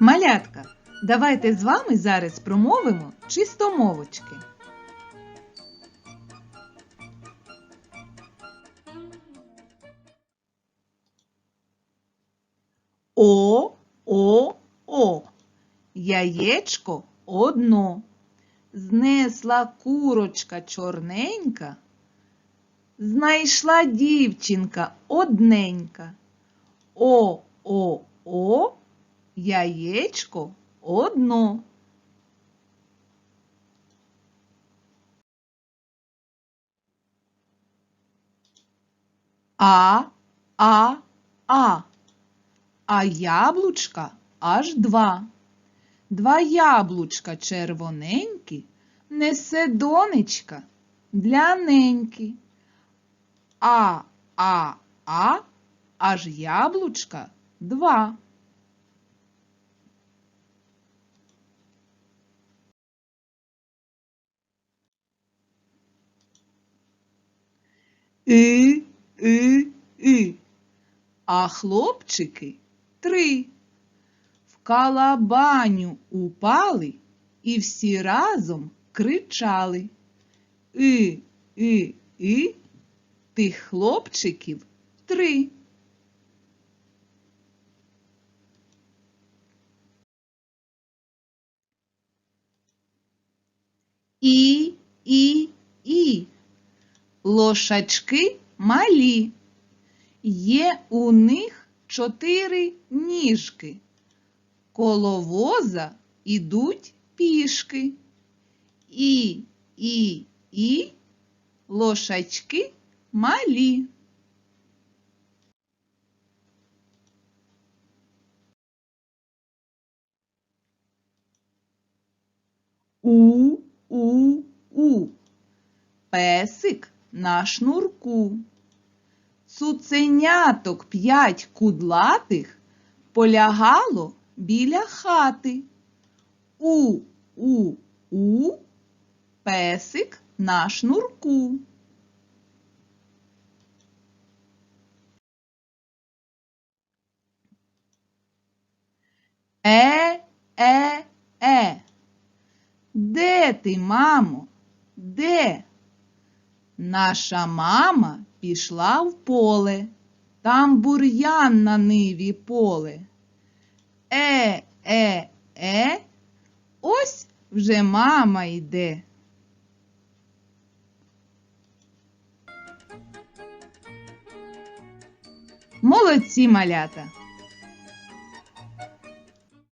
Малятка, давайте з вами зараз промовимо чистомовочки. О, о, о. Яєчко одно. Знесла курочка чорненька. Знайшла дівчинка одненька. О, яєчко одно. А, а, а. А яблучка аж два. Два яблучка червоненькі несе донечка для неньки. А, а, а, аж яблучка два. И, и, и. А хлопчики три. В калабаню упали і всі разом кричали. И, и, и, тих хлопчиків три. І, і, і. Лошачки малі. Є у них чотири ніжки. Коло воза ідуть пішки. І, і, і лошачки малі. У, у, у. Песик на шнурку. Цуценяток п'ять кудлатих полягало біля хати. У, у, у, песик на шнурку. Е, е, е. Де ти, мамо? Де? Наша мама пішла в поле, там бур'ян на ниві поле. Е, е, е, ось вже мама йде. Молодці малята!